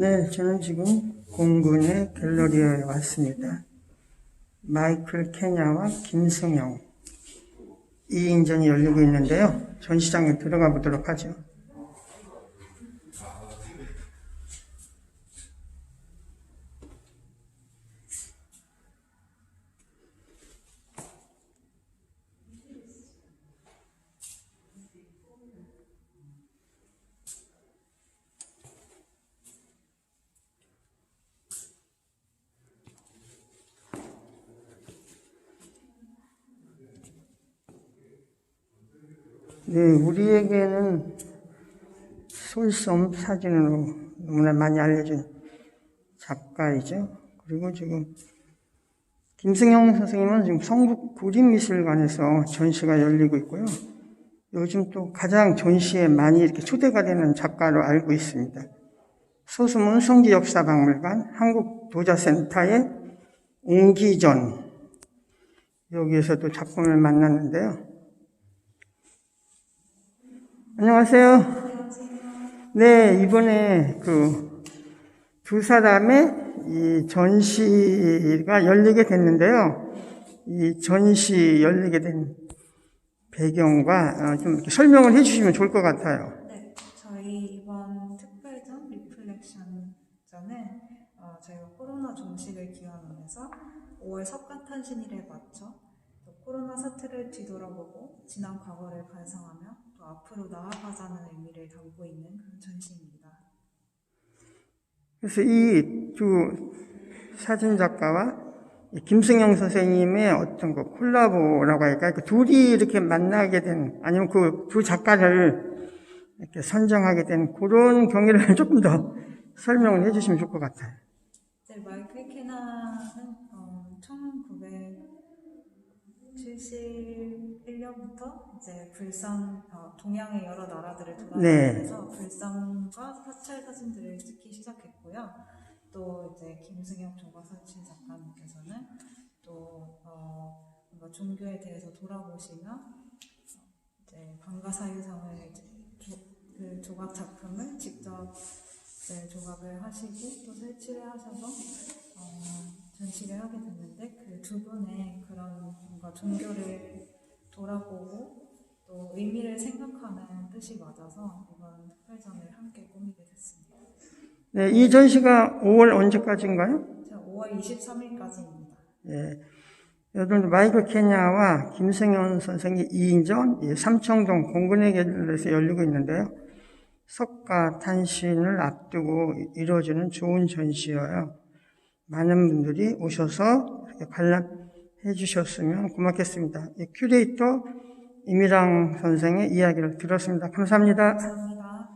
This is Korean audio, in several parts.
네, 저는 지금 공군의 갤러리에 왔습니다. 마이클 케냐와 김승영 2인전이 열리고 있는데요. 전시장에 들어가 보도록 하죠. 네, 우리에게는 솔섬 사진으로 너무나 많이 알려진 작가이죠. 그리고 지금 김승영 선생님은 지금 성북 구림미술관에서 전시가 열리고 있고요. 요즘 또 가장 전시에 많이 이렇게 초대가 되는 작가로 알고 있습니다. 소수문 성지역사박물관 한국도자센터의 옹기전 여기에서도 작품을 만났는데요. 안녕하세요. 네, 이번에 그 두 사람의 이 전시가 열리게 됐는데요. 이 전시 열리게 된 배경과 어, 좀 이렇게 설명을 해주시면 좋을 것 같아요. 네, 저희 이번 특별전 리플렉션전은 어, 5월 석가탄신일에 맞춰 또 코로나 사태를 뒤돌아보고 지난 과거를 반성하며 또 앞으로 나아가자는 의미를 담고 있는 그런 전시입니다. 그래서 이 두 사진 작가와 이 김승영 선생님의 어떤 그 콜라보라고 할까요? 그 둘이 이렇게 만나게 된, 아니면 그 두 작가를 이렇게 선정하게 된 그런 경위를 조금 더 설명을 해주시면 좋을 것 같아요. 이제 마이클 케나 1971년부터 이제 불상 어, 동양의 여러 나라들을 돌아다니면서 불상과 사찰 사진들을 찍기 시작했고요. 또 이제 김승혁 조각사진 작가님께서는 또 어, 뭔가 종교에 대해서 돌아보시며 어, 이제 방가사유상을 이제 조, 그 조각 작품을 직접 네, 조각을 하시고 또 설치를 하셔서 어, 전시를 하게 됐는데 그 두 분의 그런 뭔가 종교를 돌아보고 또 의미를 생각하는 뜻이 맞아서 이번 특별전을 함께 꾸미게 됐습니다. 네, 이 전시가 5월 언제까지인가요? 제가 5월 23일까지입니다. 예. 여러분, 마이클 케냐와 김승현 선생의 2인전, 예, 삼청동 공군의 갤러리에서 열리고 있는데요. 석가 탄신을 앞두고 이루어지는 좋은 전시여요. 많은 분들이 오셔서 관람해 주셨으면 고맙겠습니다. 예, 큐레이터 이미랑 선생의 이야기를 들었습니다. 감사합니다. 감사합니다.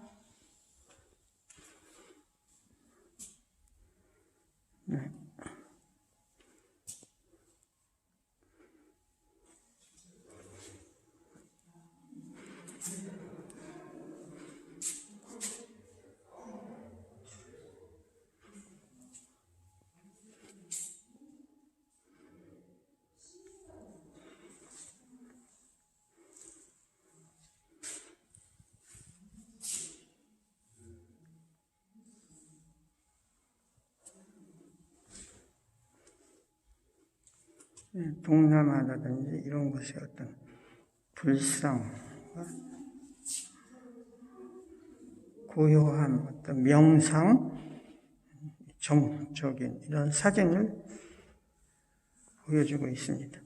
예, 동남아라든지 이런 곳의 어떤 불상, 고요함, 어떤 명상, 정적인 이런 사진을 보여주고 있습니다.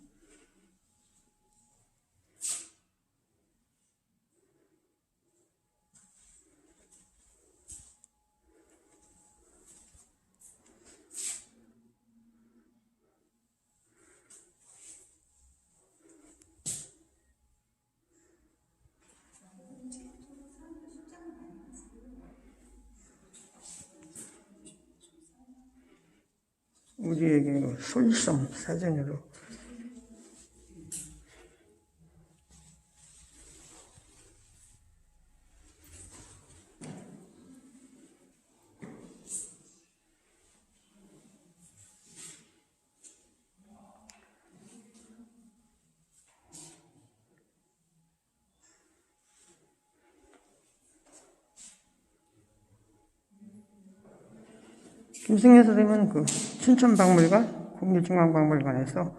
우리에게 소유성 사전으로. 김승현 선생님은 그 춘천박물관, 국립중앙박물관에서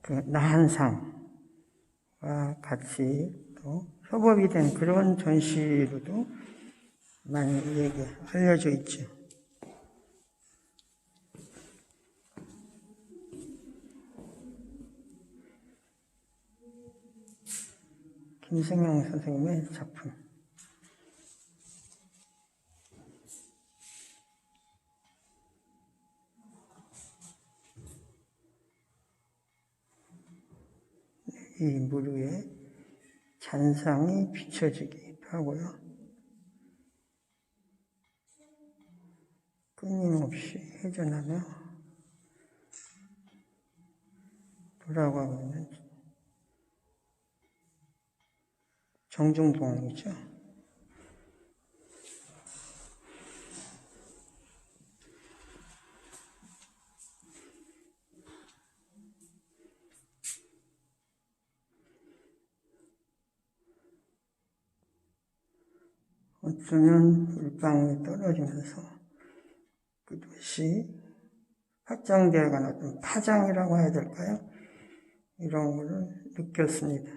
그 나한상과 같이 또 협업이 된 그런 전시로도 많이 얘기 알려져 있죠. 김승영 선생님의 작품. 이물 위에 잔상이 비춰지기도 하고요. 끊임없이 회전하며 돌아가고 있는 정중동이죠. 어쩌면 물방울이 떨어지면서 그것이 확장되어가는 어떤 파장이라고 해야 될까요? 이런 거를 느꼈습니다.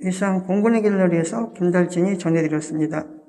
이상 공군의 갤러리에서 김달진이 전해드렸습니다.